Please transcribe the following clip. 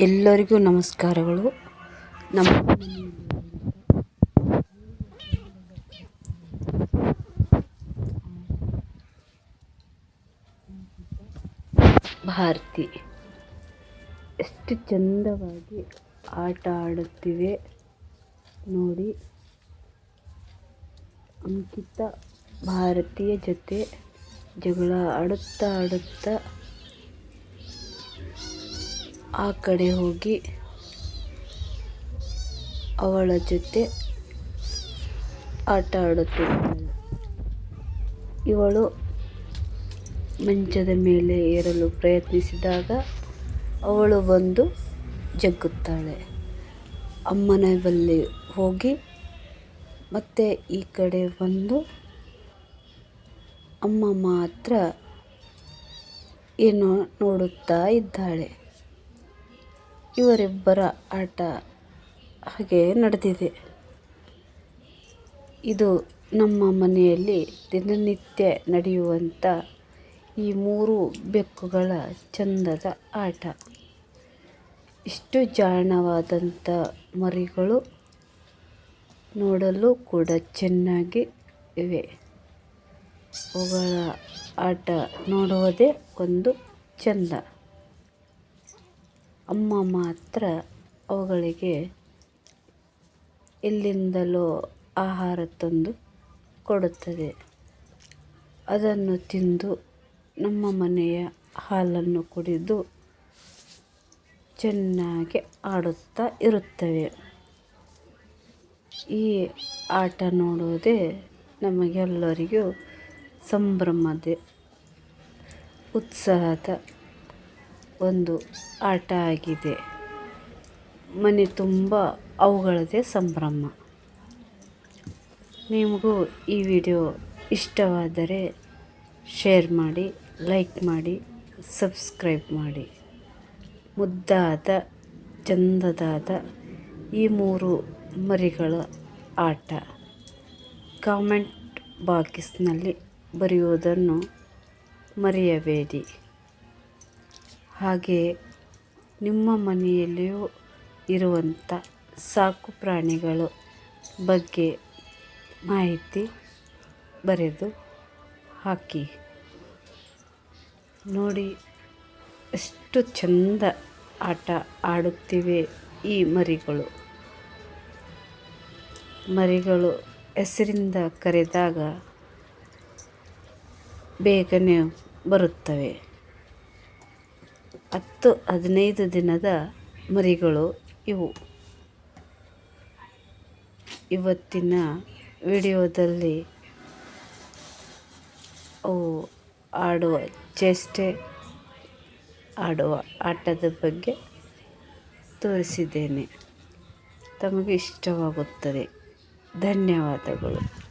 ಎಲ್ಲರಿಗೂ ನಮಸ್ಕಾರಗಳು. ನಮ್ಮ ಭಾರತಿ ಎಷ್ಟು ಚಂದವಾಗಿ ಆಟ ಆಡುತ್ತಿವೆ ನೋಡಿ. ಅಂಕಿತ ಭಾರತೀಯ ಜೊತೆ ಜಗಳ ಆಡುತ್ತಾ ಆಡುತ್ತಾ ಆ ಕಡೆ ಹೋಗಿ ಅವಳ ಜೊತೆ ಆಟ ಆಡುತ್ತಿದ್ದಾಳೆ. ಇವಳು ಮಂಚದ ಮೇಲೆ ಏರಲು ಪ್ರಯತ್ನಿಸಿದಾಗ ಅವಳು ಬಂದು ಜಗ್ಗುತ್ತಾಳೆ. ಅಮ್ಮನ ಬಳಿ ಹೋಗಿ ಮತ್ತೆ ಈ ಕಡೆ ಬಂದು ಅಮ್ಮ ಮಾತ್ರ ಏನೋ ನೋಡುತ್ತಾ ಇದ್ದಾಳೆ. ಇವರಿಬ್ಬರ ಆಟ ಹಾಗೆ ನಡೆದಿದೆ. ಇದು ನಮ್ಮ ಮನೆಯಲ್ಲಿ ದಿನನಿತ್ಯ ನಡೆಯುವಂಥ ಈ ಮೂರು ಬೆಕ್ಕುಗಳ ಚಂದದ ಆಟ. ಇಷ್ಟು ಜಾಣವಾದಂಥ ಮರಿಗಳು ನೋಡಲು ಕೂಡ ಚೆನ್ನಾಗಿ ಇವೆ. ಅವುಗಳ ಆಟ ನೋಡುವುದೇ ಒಂದು ಚೆಂದ. ಅಮ್ಮ ಮಾತ್ರ ಅವುಗಳಿಗೆ ಎಲ್ಲಿಂದಲೋ ಆಹಾರ ತಂದು ಕೊಡುತ್ತದೆ. ಅದನ್ನು ತಿಂದು ನಮ್ಮ ಮನೆಯ ಹಾಲನ್ನು ಕುಡಿದು ಚೆನ್ನಾಗಿ ಆಡುತ್ತಾ ಇರುತ್ತವೆ. ಈ ಆಟ ನೋಡುವುದೇ ನಮಗೆಲ್ಲರಿಗೂ ಸಂಭ್ರಮದ, ಉತ್ಸಾಹದ ಒಂದು ಆಟ ಆಗಿದೆ. ಮನೆ ತುಂಬ ಅವುಗಳದೇ ಸಂಭ್ರಮ. ನಿಮಗೂ ಈ ವಿಡಿಯೋ ಇಷ್ಟವಾದರೆ ಶೇರ್ ಮಾಡಿ, ಲೈಕ್ ಮಾಡಿ, ಸಬ್ಸ್ಕ್ರೈಬ್ ಮಾಡಿ. ಮುದ್ದಾದ, ಚಂದದಾದ ಈ ಮೂರು ಮರಿಗಳ ಆಟ. ಕಾಮೆಂಟ್ ಬಾಕ್ಸ್ನಲ್ಲಿ ಬರೆಯುವುದನ್ನು ಮರೆಯಬೇಡಿ. ಹಾಗೆಯೇ ನಿಮ್ಮ ಮನೆಯಲ್ಲಿಯೂ ಇರುವಂಥ ಸಾಕು ಪ್ರಾಣಿಗಳು ಬಗ್ಗೆ ಮಾಹಿತಿ ಬರೆದು ಹಾಕಿ. ನೋಡಿ, ಎಷ್ಟು ಚಂದ ಆಟ ಆಡುತ್ತಿವೆ ಈ ಮರಿಗಳು. ಮರಿಗಳು ಹೆಸರಿಂದ ಕರೆದಾಗ ಬೇಗನೆ ಬರುತ್ತವೆ. ಹತ್ತು ಹದಿನೈದು ದಿನದ ಮರಿಗಳು ಇವು. ಇವತ್ತಿನ ವಿಡಿಯೋದಲ್ಲಿ ಅವು ಆಡುವ ಚೇಷ್ಟೆ, ಆಡುವ ಆಟದ ಬಗ್ಗೆ ತೋರಿಸಿದ್ದೇನೆ. ತಮಗೆ ಇಷ್ಟವಾಗುತ್ತದೆ ಧನ್ಯವಾದಗಳು.